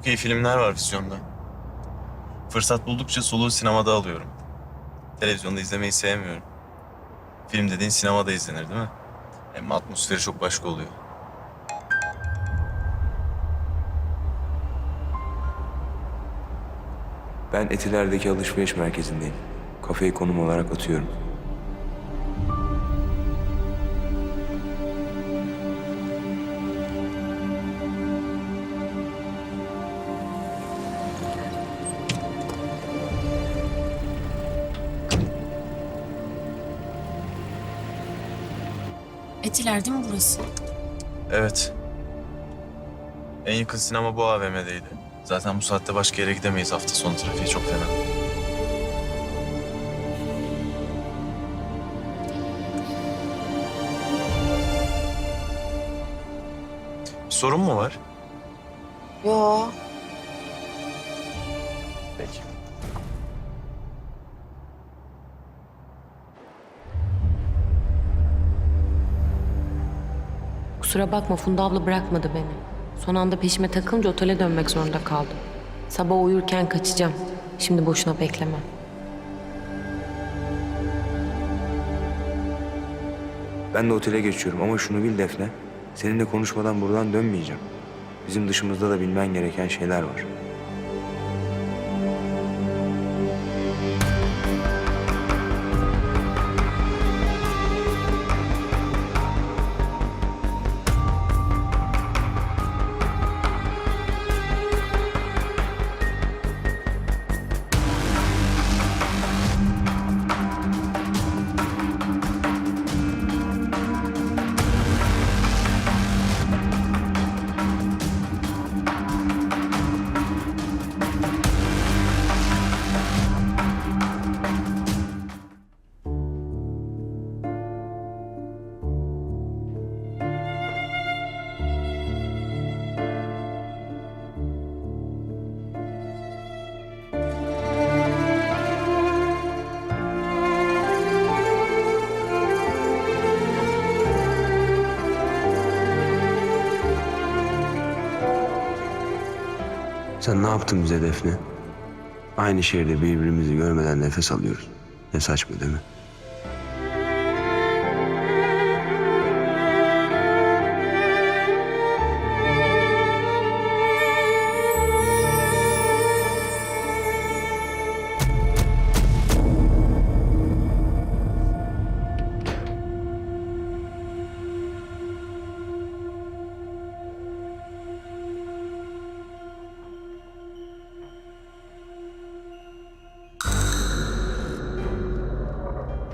Çok iyi filmler var vizyonda. Fırsat buldukça soluğu sinemada alıyorum. Televizyonda izlemeyi sevmiyorum. Film dediğin sinemada izlenir değil mi? Hem atmosferi çok başka oluyor. Ben Etiler'deki alışveriş merkezindeyim. Kafeyi konum olarak atıyorum. Etiler değil mi burası? Evet. En yakın sinema bu AVM'deydi. Zaten bu saatte başka yere gidemeyiz hafta sonu trafiği çok fena. Bir sorun mu var? Yo. Peki. Kusura bakma Funda abla bırakmadı beni. Son anda peşime takılınca otele dönmek zorunda kaldım. Sabah uyurken kaçacağım. Şimdi boşuna bekleme. Ben de otele geçiyorum ama şunu bil Defne. Seninle konuşmadan buradan dönmeyeceğim. Bizim dışımızda da bilmen gereken şeyler var. Sen ne yaptın bize Defne? Aynı şehirde birbirimizi görmeden nefes alıyoruz. Ne saçma değil mi?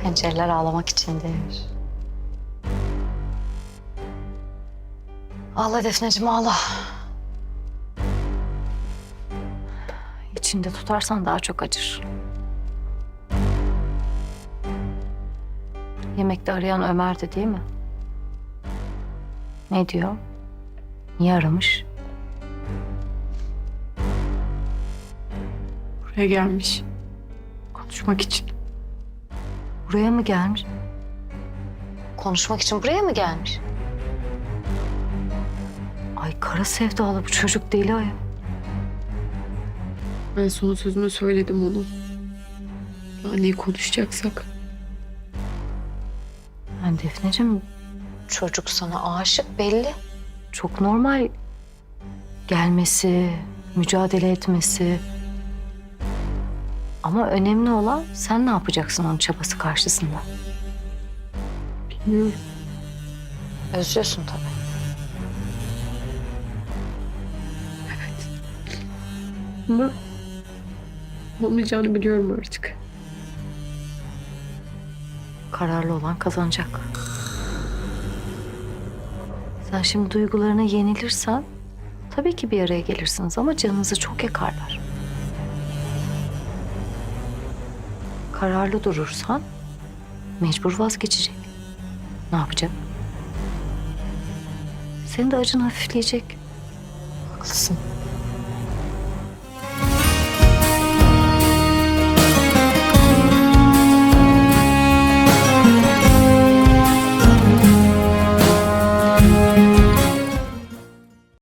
Pencereler ağlamak içindir. Ağla Defneciğim ağla. İçinde tutarsan daha çok acır. Yemekte arayan Ömer'di değil mi? Ne diyor? Niye aramış? Buraya gelmiş. Konuşmak için. Buraya mı gelmiş? Konuşmak için buraya mı gelmiş? Ay kara sevdalı bu çocuk deli ay. Ben son sözümü söyledim onu. Ya neyi konuşacaksak. Yani Defneciğim çocuk sana aşık belli. Çok normal gelmesi, mücadele etmesi. Ama önemli olan sen ne yapacaksın onun çabası karşısında. Bilmiyorum. Özlüyorsun tabii. Ama olmayacağını biliyorum artık. Kararlı olan kazanacak. Sen şimdi duygularına yenilirsen tabii ki bir araya gelirsiniz ama canınızı çok yakarlar. Kararlı durursan mecbur vazgeçecek. Ne yapacak? Senin de acın hafifleyecek. Haklısın.